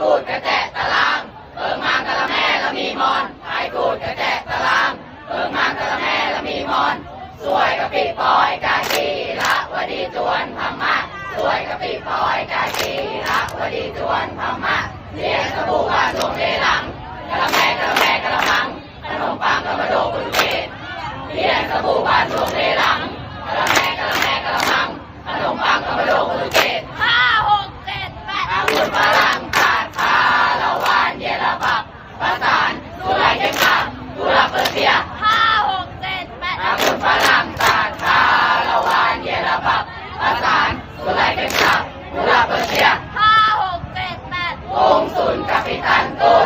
กูดกระแจตะลางเอิงมางกะละแม่ละมีมอนไายกูดกระแจตะลางเอิงมางกะละแม่ละมีมอนสวยกะปิปอยกากีละวดีจวนพม่าสวยกะปิปอยกากีละวดีจวนพม่าเรียกสบู่ว่าดวงเลหลังกะละแม่กะละแม่กะละมังขนมปังกะมาโดกุญเกศเรียกสบู่ว่าดวงเล 成都